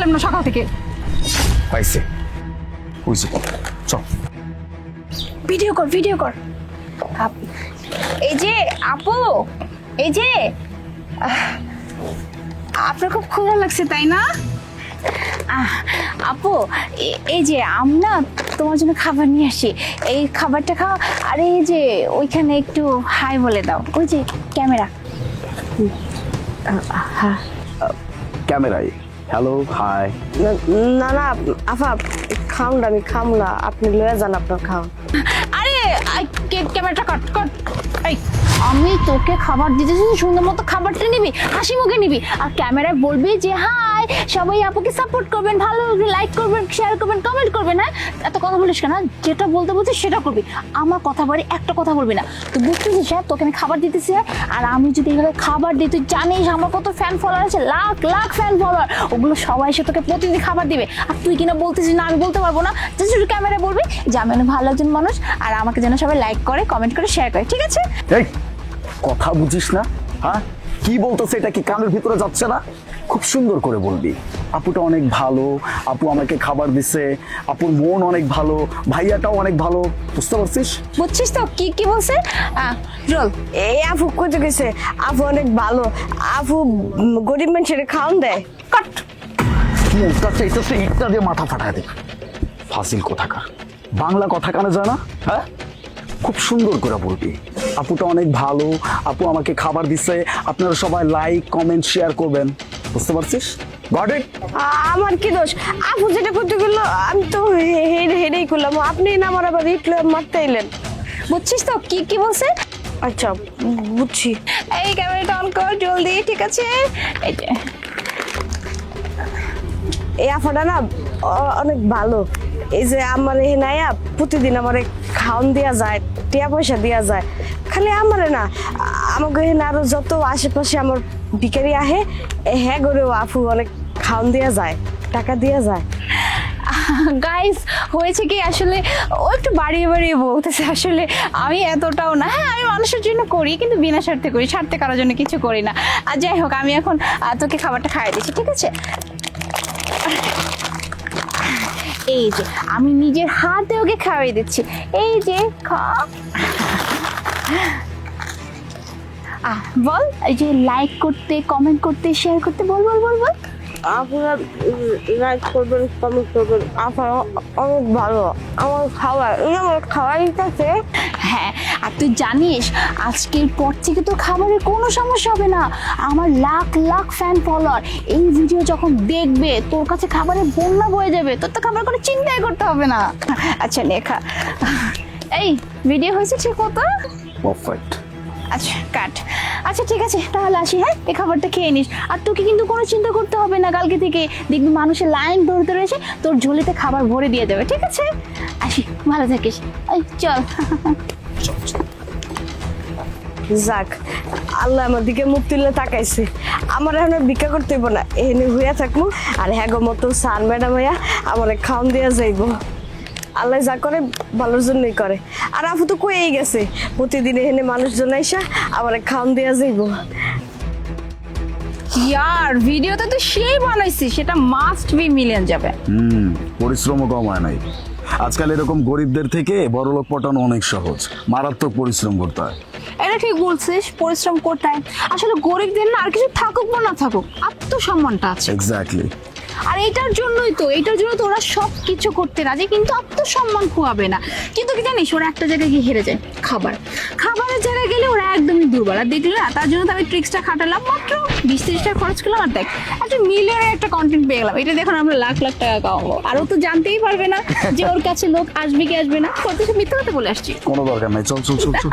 পারলাম না সকাল থেকে। পাইছে। বুঝছি চল। ভিডিও কর ভিডিও কর। আপ- এই যে আপু এই যে। আহ, আপনার খুব ক্ষুধা লাগছে তাই না? আহ, আপু এ- এই যে আমরা তোমার জন্য খাবার নিয়ে আসি। এই খাবারটা খাও আর এই যে ওইখানে একটু হাই বলে দাও। ওই যে ক্যামেরা। হ্যাঁ ক্যামেরাই হ্যালো হাই না না আফা খাও না আমি খাম না। আপনি লয়ে যান আপনার খাও আরে আই, কে- ক্যামেরাটা কাট কাট। এই, আমি তোকে খাবার দিতেছি সুন্দর মতো খাবারটা নিবি, হাসি মুখে নিবি। আর ক্যামেরায় বলবি যে, হাই, সবাই আপুকে সাপোর্ট করবেন, ভালো লাইক করবেন শেয়ার করবেন কমেন্ট করবেন হ্যাঁ? এত কথা বলিস কেন? যেটা বলতে বলছিস সেটা করবি। আমার কথা বলি একটা কথা বলবি না। তুই বুঝতেছিস হ্যাঁ? তোকে আমি খাবার দিতেছি হ্যাঁ? আর আমি যদি এভাবে খাবার দিই, তুই জানিস আমার কত ফ্যান ফলোয়ার আছে, লাখ লাখ ফ্যান ফলোয়ার ওগুলো সবাই এসে তোকে প্রতিদিন খাবার দিবে। আর তুই কিনা বলতেছিস না, আমি বলতে পারব না। যে শুধু ক্যামেরায় বলবি যে, আমি ভালো একজন মানুষ, আর আমাকে যেন সবাই লাইক করে কমেন্ট করে শেয়ার করে ঠিক আছে? এই কথা বুঝিস না হ্যাঁ? কি বলতেছে এটা কি কানের ভিতরে যাচ্ছে না? খুব সুন্দর করে বলবি। আপুটা অনেক ভালো আপু আমাকে খাবার দিছে আপুর মন অনেক ভালো ভাইয়াটাও অনেক ভালো বুঝতে পারছিস? বুঝছিস তো কি কি বলছে? রোল। এই আফু কইতে গেছে আফু অনেক ভালো আফু গরিব মানুষের খাওন দেয়। কাট। মুখটা চাইতেছে ইটটা দিয়ে মাথা ফাটায় দে। ফাসিল কোথাকার। বাংলা কথা কানে যায় না হ্যাঁ? খুব সুন্দর করে বলবি। আপুটা অনেক ভালো। আপু আমাকে খাবার দিছে। আপনারা সবাই লাইক কমেন্ট শেয়ার করবেন। বুঝতে পারছিস? গট ইট আমার কি দোষ? আফু যেটা করতে গেলো আমি তো হে- হে- হেডেই করলাম। আপনি না আমার আবার ইটলে মারতে এলেন। বুঝছিস তো? কি কি বলছে? আচ্ছা বুঝছি। এই ক্যামেরাটা অন কর জলদি ঠিক আছে? এই যে। এই আফাটা না অনেক ভালো। এই যে আমার এই নাইয়া প্রতিদিন আমার খাওন দেওয়া যায়, টিয়া পয়সা দেওয়া যায়। খালি আমারে না, আমাকে এখানে আরও যত আশেপাশে আমার ভিকারি আহে হ্যাঁ করেও আফু অনেক খাওন দেওয়া যায়, টাকা দেওয়া যায়। গাইস হয়েছে কি আসলে, ও একটু বাড়িয়ে বাড়িয়ে বলতেছে আসলে, আমি এতটাও না হ্যাঁ আমি মানুষের জন্য করি, কিন্তু বিনা স্বার্থে করি, স্বার্থে কারোর জন্য কিছু করি না। আর যাই হোক, আমি এখন তোকে খাবারটা খাইয়ে দিচ্ছি, ঠিক আছে? এই যে, আমি নিজের হাতে ওকে খাওয়াই দিচ্ছি। এই যে আহ, বল, এই যে লাইক করতে কমেন্ট করতে শেয়ার করতে, বল বল বল বল। আপনারা লাইক করবেন কমেন্ট করবেন। আপনারা অনেক ভালো। আমার খাবার এই আমার খাওয়ার ইচ্ছাছে হ্যাঁ আর তুই জানিস আজকের পর থেকে তোর খাবারের কোনো সমস্যা হবে না। আমার লাখ লাখ ফ্যান ফলোয়ার এই ভিডিও যখন দেখবে তোর কাছে খাবারের বন্যা বয়ে যাবে তোর তো খাবার কোনো চিন্তাই করতে হবে না। আচ্ছা লেখা। এই ভিডিও হয়েছে ঠিক মতো? পারফেক্ট আচ্ছা কাট। আচ্ছা ঠিক আছে, তাহলে আসি হ্যাঁ? এই খাবারটা খেয়ে নিস। আর তোকে কিন্তু কোনো চিন্তা করতে হবে না কালকে থেকে। দেখবি মানুষের লাইন ধরতে রয়েছে, তোর ঝোলিতে খাবার ভরে দিয়ে দেবে, ঠিক আছে? আসি, ভালো থাকিস। এই, চল। যাক, আল্লাহ আমার দিকে মুখ তুলে তাকাইছে। আমার এখন ভিক্ষা করতে হইব না এখানে হইয়া থাকব আর হ্যাঁ গো মতো সান ম্যাডাম হইয়া আমার খাওন দেওয়া যাইব। আল্লাহ যা করে ভালোর জন্যই করে। আর আফু তো কয়েই গেছে। প্রতিদিন এখানে মানুষজন আইসা আমার খাওন দেওয়া যাইব। ইয়ার ভিডিওতে তো সেই বানাইছিস সেটা মাস্ট বি মিলিয়ন যাবে। হুম পরিশ্রমও কম হয় নাই। আজকাল এরকম গরিবদের থেকে বড়লোক পটানো অনেক সহজ। মারাত্মক পরিশ্রম করতে হয়। এটা ঠিক বলছিস পরিশ্রম করতে হয়। আসলে গরিবদের না আর কিছু থাকুক বা না থাকুক আত্মসম্মানটা আছে। এক্স্যাক্টলি আর এটার জন্যই তো, এটার জন্য তো ওরা সব কিছু করতে রাজি, কিন্তু আত্মসম্মান খোয়াবে না। কিন্তু কি জানিস, ওরা একটা জায়গায় গিয়ে হেরে যায়, খাবার। খাবারের জায়গায় গেলে ওরা একদমই দুর্বল। আর দেখলি না, তার জন্য তো আমি ট্রিক্সটা খাটালাম, মাত্র বিশ তিরিশ টাকা খরচ করলাম, আর দেখ, একটা মিলিয়নের একটা কন্টেন্ট পেয়ে গেলাম। এটা দেখুন, আমরা লাখ লাখ টাকা কামাবো। আর ও তো জানতেই পারবে না যে ওর কাছে লোক আসবে কি আসবে না। সব মিথ্যা কথা বলে আসছি। কোনো দরকার নাই, চল চল চল চল।